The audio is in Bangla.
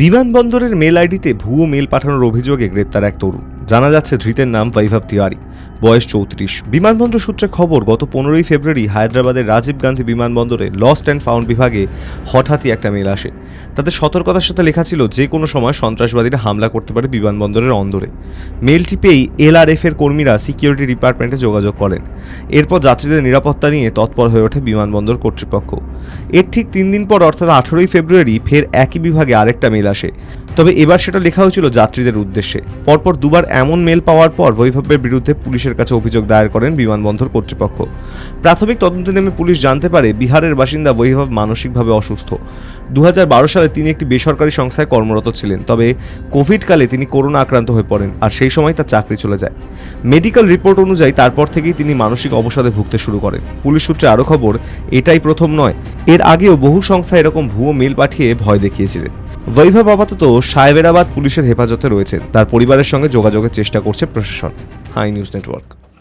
বিমানবন্দরের মেল আইডিতে ভুয়ো মেল পাঠানোর অভিযোগে গ্রেপ্তার এক তরুণ। জানা যাচ্ছে ধৃতের নাম বৈভব তিওয়ারি, বয়স চৌত্রিশ। বিমানবন্দর সূত্রে খবর, গত পনেরোই ফেব্রুয়ারি হায়দ্রাবাদের রাজীব গান্ধী বিমানবন্দরে লস্ট অ্যান্ড ফাউন্ড বিভাগে হঠাৎই একটা মেল আসে। তাদের সতর্কতার সাথে লেখা ছিল, যে কোনো সময় সন্ত্রাসবাদীরা হামলা করতে পারে বিমানবন্দরের অন্দরে। মেলটি পেয়েই এলআরএফ এর কর্মীরা সিকিউরিটি ডিপার্টমেন্টে যোগাযোগ করেন। এরপর যাত্রীদের নিরাপত্তা নিয়ে তৎপর হয়ে ওঠে বিমানবন্দর কর্তৃপক্ষ। এর ঠিক তিন দিন পর, অর্থাৎ আঠেরোই ফেব্রুয়ারি, ফের একই বিভাগে আরেকটা মেল আসে। তবে এবার সেটা লেখা হয়েছিল যাত্রীদের উদ্দেশ্যে। পরপর দুবার এমন মেল পাওয়ার পর বৈভবের বিরুদ্ধে পুলিশের কাছে অভিযোগ দায়ের করেন বিমানবন্দর কর্তৃপক্ষ। প্রাথমিক তদন্তে নেমে পুলিশ জানতে পারে, বিহারের বাসিন্দা বৈভব মানসিকভাবে অসুস্থ। দু হাজার বারো সালে তিনি একটি বেসরকারি সংস্থায় কর্মরত ছিলেন, তবে কোভিডকালে তিনি করোনা আক্রান্ত হয়ে পড়েন আর সেই সময় তার চাকরি চলে যায়। মেডিকেল রিপোর্ট অনুযায়ী তারপর থেকেই তিনি মানসিক অবসাদে ভুগতে শুরু করেন। পুলিশ সূত্রে আরও খবর, এটাই প্রথম নয়। এর আগেও বহু সংস্থা এরকম ভুয়ো মেল পাঠিয়ে ভয় দেখিয়েছিলেন। বৈভব আপাতত সাহেবেরাবাদ পুলিশের হেফাজতে রয়েছেন তার পরিবারের সঙ্গে যোগাযোগের চেষ্টা করছে প্রশাসন। High news network.